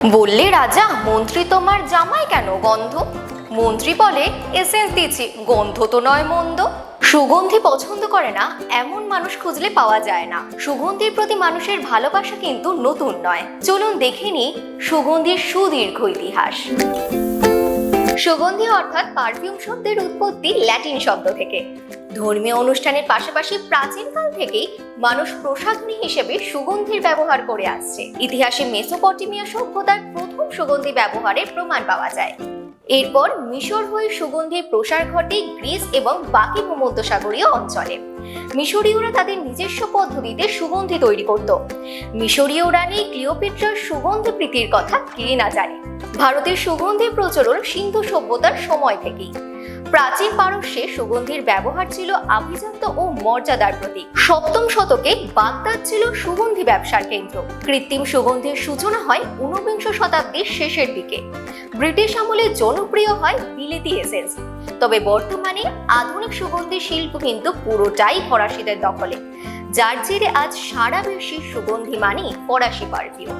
বললে রাজা, মন্ত্রী তোমার জামাই কেন গন্ধ? মন্ত্রী বলে এসেন্স দিচ্ছি, গন্ধ তো নয় মন্দ। সুগন্ধি পছন্দ করে না, এমন মানুষ খুঁজলে পাওয়া যায় না। সুগন্ধির প্রতি মানুষের ভালোবাসা কিন্তু নতুন নয়। চলুন দেখে নি সুগন্ধির সুদীর্ঘ ইতিহাস। সুগন্ধি অর্থাৎ পারফিউম শব্দের উৎপত্তি ল্যাটিন শব্দ থেকে। ধর্মীয় অনুষ্ঠানের পাশাপাশি প্রাচীনকাল থেকেই মানুষ প্রসাধনী হিসেবে সুগন্ধির ব্যবহার করে আসছে। ইতিহাসে মেসোপটেমিয়া সভ্যতার প্রথম সুগন্ধি ব্যবহারের প্রমাণ পাওয়া যায়। এরপর মিশর হয়ে সুগন্ধির প্রসার ঘটে গ্রিস এবং বাকি ভূমধ্যসাগরীয় অঞ্চলে। মিশরীয়রা তাদের নিজস্ব পদ্ধতিতে সুগন্ধি তৈরি করত। মিশরীয় রানী ক্লিওপেট্রার সুগন্ধি প্রীতির কথা কে না জানে। ভারতের সুগন্ধির প্রচলন সিন্ধু সভ্যতার সময় থেকেই। প্রাচীন পারস্যে সুগন্ধির ব্যবহার ছিল আভিজাত্য ও মর্যাদার প্রতীক। সপ্তম শতকে বাগদাদ ছিল সুগন্ধি ব্যবসার কেন্দ্র। কৃত্রিম সুগন্ধির সূচনা হয় ঊনবিংশ শতাব্দীর শেষের দিকে। ব্রিটিশ আমলে জনপ্রিয় হয় বিলেতি এসেন্স। তবে বর্তমানে আধুনিক সুগন্ধি শিল্প কিন্তু পুরোটাই ফরাসিদের দখলে। যার জেরে আজ সারা বিশ্বে সুগন্ধি মানেই ফরাসি পারফিউম।